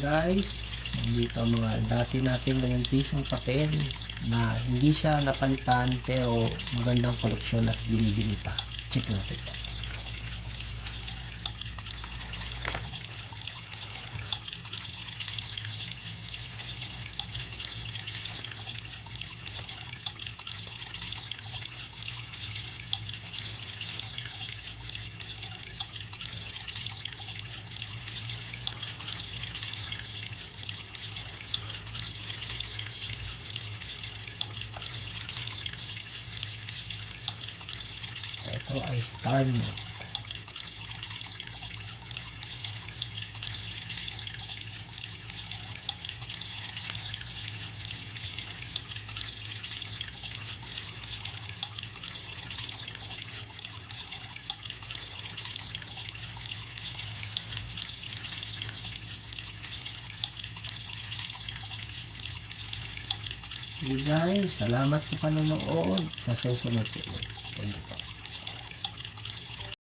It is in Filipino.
guys, dito mga dati natin ngayon pisong papel na hindi siya napalitan pero magandang koleksyon at binibili pa. Check natin. Ito ay Starnet. Okay guys, salamat sa panonood. Sa susunod po. Thank you po.